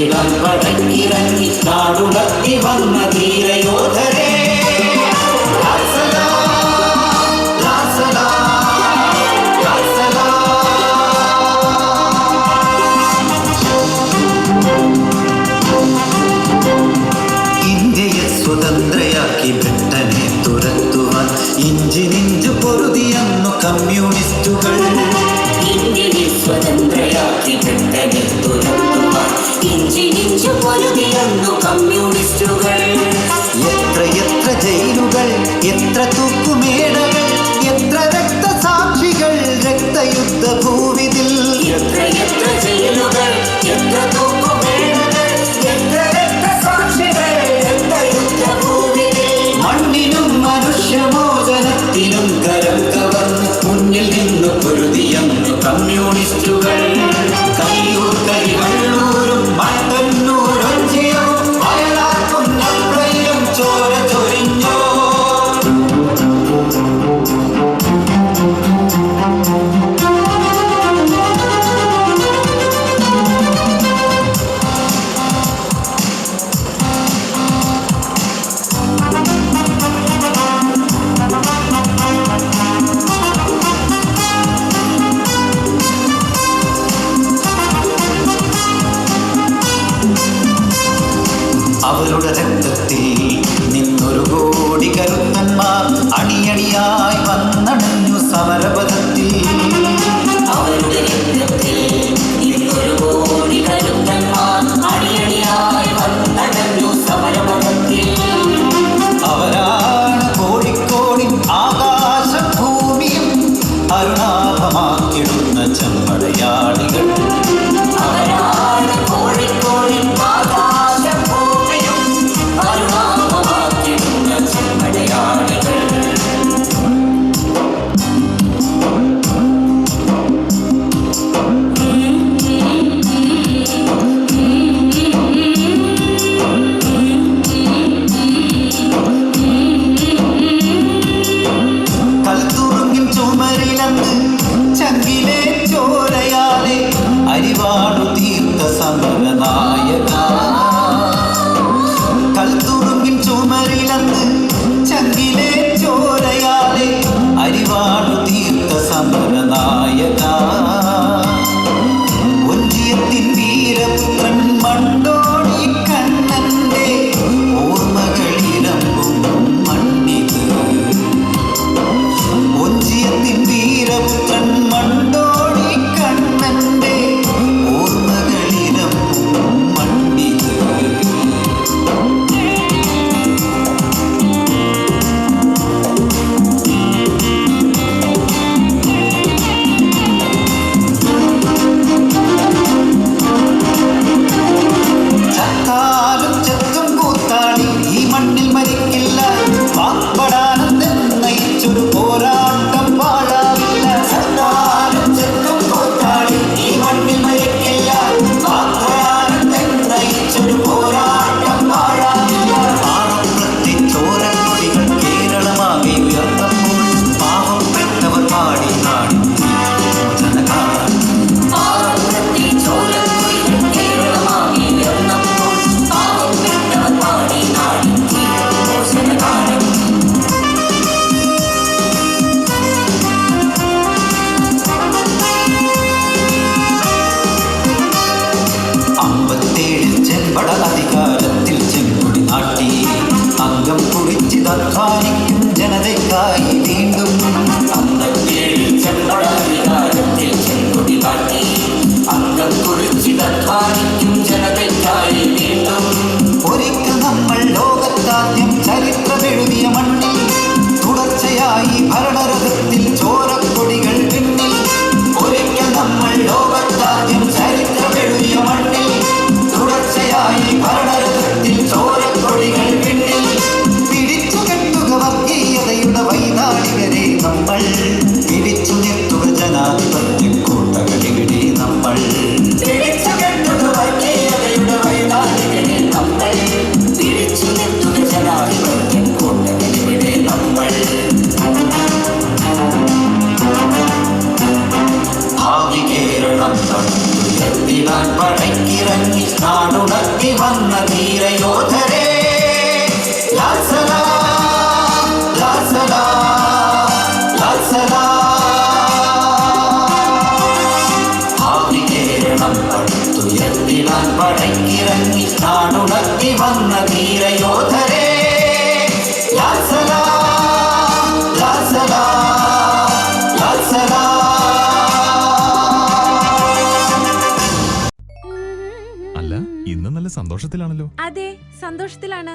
ഇളം പടക്കിറങ്ങി കാടുടക്കി വന്ന ധീരയോധരെ ഇന്ത്യയെ സ്വതന്ത്രയാക്കി ബ്രിട്ടനെ തുരത്തുവാൻ ഇഞ്ചി നെഞ്ചു പൊറുതിയെന്നു കമ്മ്യൂണിസ്റ്റുകൾ ഇന്ത്യയെ സ്വതന്ത്രയാക്കി ബ്രിട്ടനെ ഇഞ്ചിഞ്ചു പൊരുതിയെന്നു കമ്മ്യൂണിസ്റ്റുകൾ. എത്ര എത്ര ജയിലുകൾ എത്ര തുക భగనాయక പടുത്തുയർത്തിടാൻ പടയ്ക്കിറങ്ങി നാടുണർത്തി വന്ന ധീരയോധരേ. അല്ല ഇന്ന് നല്ല സന്തോഷത്തിലാണല്ലോ. അതെ സന്തോഷത്തിലാണ്.